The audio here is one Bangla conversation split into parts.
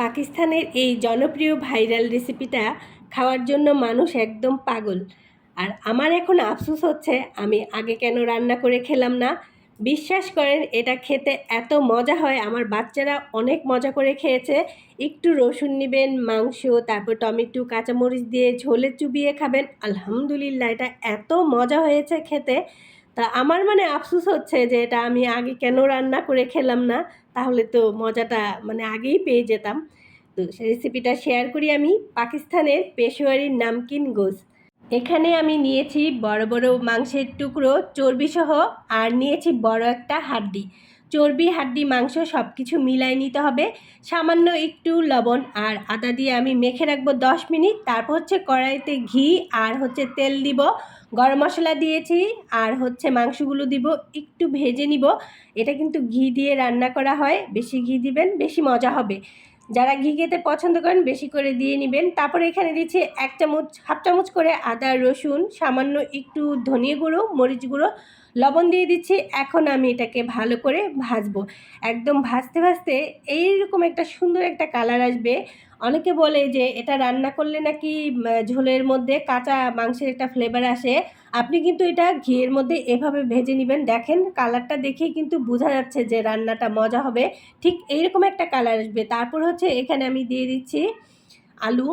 পাকিস্তানের এই জনপ্রিয় ভাইরাল রেসিপিটা খাওয়ার জন্য মানুষ একদম পাগল। আর আমার এখন আফসোস হচ্ছে, আমি আগে কেন রান্না করে খেলাম না? বিশ্বাস করেন, এটা খেতে এত মজা হয়। আমার বাচ্চারা অনেক মজা করে খেয়েছে। একটু রসুন নেবেন, মাংস, তারপর টমেটো, কাঁচামরিচ দিয়ে ঝোলে চুবিয়ে খাবেন। আলহামদুলিল্লাহ, এটা এত মজা হয়েছে খেতে। তা আমার মানে আফসোস হচ্ছে যে এটা আমি আগে কেন রান্না করে খেলাম না? তাহলে তো মজাটা মানে আগেই পেয়ে যেতাম। তো সেই রেসিপিটা শেয়ার করি আমি। পাকিস্তানের পেশোয়ারির নামকিন গোস এখানে আমি নিয়েছি বড় বড় মাংসের টুকরো, চর্বিসহ, আর নিয়েছি বড় একটা হাড্ডি। চর্বি, হাড্ডি, মাংস সব কিছু মিলাই নিতে হবে। সামান্য একটু লবণ আর আদা দিয়ে আমি মেখে রাখব দশ মিনিট। তারপর হচ্ছে কড়াইতে ঘি আর হচ্ছে তেল দিব। গরম মশলা দিয়েছি আর হচ্ছে মাংসগুলো দিব। একটু ভেজে নিব। এটা কিন্তু ঘি দিয়ে রান্না করা হয়। বেশি ঘি দিবেন, বেশি মজা হবে। যারা ঘি খেতে পছন্দ করেন, বেশি করে দিয়ে নেবেন। তারপরে এখানে দিচ্ছি এক চামচ, হাফ চামচ করে আদা রসুন, সামান্য একটু ধনিয়া গুঁড়ো, মরিচ গুঁড়ো লবণ দিয়ে দিচ্ছি, এখন আমি এটাকে ভালো করে ভাজবো। একদম ভাজতে ভাজতে এইরকম একটা সুন্দর একটা কালার আসবে। অনেকে বলে যে, এটা রান্না করলে নাকি ঝোলের মধ্যে কাঁচা মাংসের একটা ফ্লেভার আসে? আপনি কিন্তু এটা ঘিয়ের মধ্যে এভাবে ভেজে নেবেন। দেখেন, কালারটা দেখেই কিন্তু বোঝা যাচ্ছে যে, রান্নাটা মজা হবে। ঠিক এইরকম একটা কালার আসবে। তারপর হচ্ছে এখানে আমি দিয়ে দিচ্ছি আলু,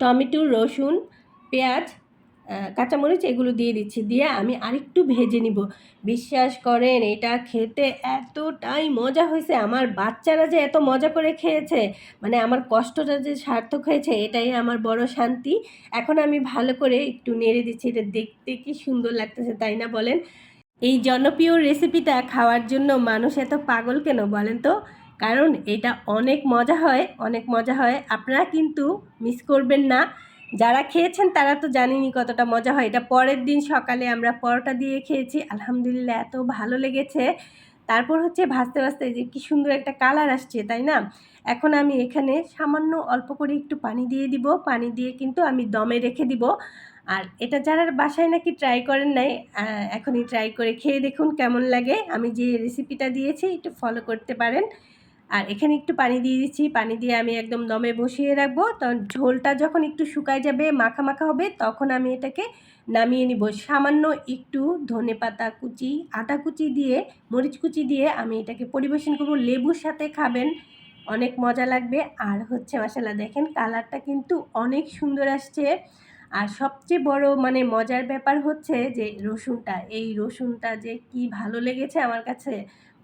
টমেটো, রসুন, পেঁয়াজ কাঁচামরিচ এগুলো দিয়ে দিচ্ছি। দিয়ে আমি আরেকটু ভেজে নিব। বিশ্বাস করেন, এটা খেতে এতটাই মজা হয়েছে। আমার বাচ্চারা যে এত মজা করে খেয়েছে মানে আমার কষ্টটা যে সার্থক হয়েছে, এটাই আমার বড় শান্তি। এখন আমি ভালো করে একটু নেড়ে দিচ্ছি। এটা দেখতে কি সুন্দর লাগতেছে, তাই না বলেন? এই জনপ্রিয় রেসিপিটা খাওয়ার জন্য মানুষ এত পাগল কেন বলেন তো? কারণ এটা অনেক মজা হয়, অনেক মজা হয়। আপনারা কিন্তু মিস করবেন না। যারা খেয়েছেন তারা তো জানেনি কতটা মজা হয়। এটা পরের দিন সকালে আমরা পরোটা দিয়ে খেয়েছি। আলহামদুলিল্লাহ এত ভালো লেগেছে। তারপর হচ্ছে ভাজতে ভাজতে যে কি সুন্দর একটা কালার আসছে, তাই না? এখন আমি এখানে সামান্য অল্প করে একটু পানি দিয়ে দিব। পানি দিয়ে কিন্তু আমি দমে রেখে দিব। আর এটা যারা বাসায় নাকি ট্রাই করেন নাই এখনই ট্রাই করে খেয়ে দেখুন কেমন লাগে। আমি যে রেসিপিটা দিয়েছি, একটু ফলো করতে পারেন। আর এখানে একটু পানি দিয়ে দিচ্ছি। পানি দিয়ে আমি একদম দমে বসিয়ে রাখব। তখন ঝোলটা যখন একটু শুকায় যাবে, মাখা মাখা হবে, তখন আমি এটাকে নামিয়ে নিব। সামান্য একটু ধনে পাতা কুচি আটা কুচি দিয়ে, মরিচ কুচি দিয়ে আমি এটাকে পরিবেশন করব। লেবুর সাথে খাবেন, অনেক মজা লাগবে। আর হচ্ছে মশালা, দেখেন কালারটা কিন্তু অনেক সুন্দর আসছে। আর সবচেয়ে বড় মানে মজার ব্যাপার হচ্ছে যে রসুনটা, এই রসুনটা যে কি ভালো লেগেছে আমার কাছে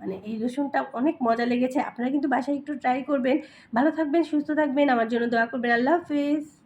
মানে এই রসুনটা অনেক মজা লেগেছে। আপনারা কিন্তু বাসায় একটু ট্রাই করবেন। ভালো থাকবেন, সুস্থ থাকবেন। আমার জন্য দোয়া করবেন। আল্লাহ হাফিজ।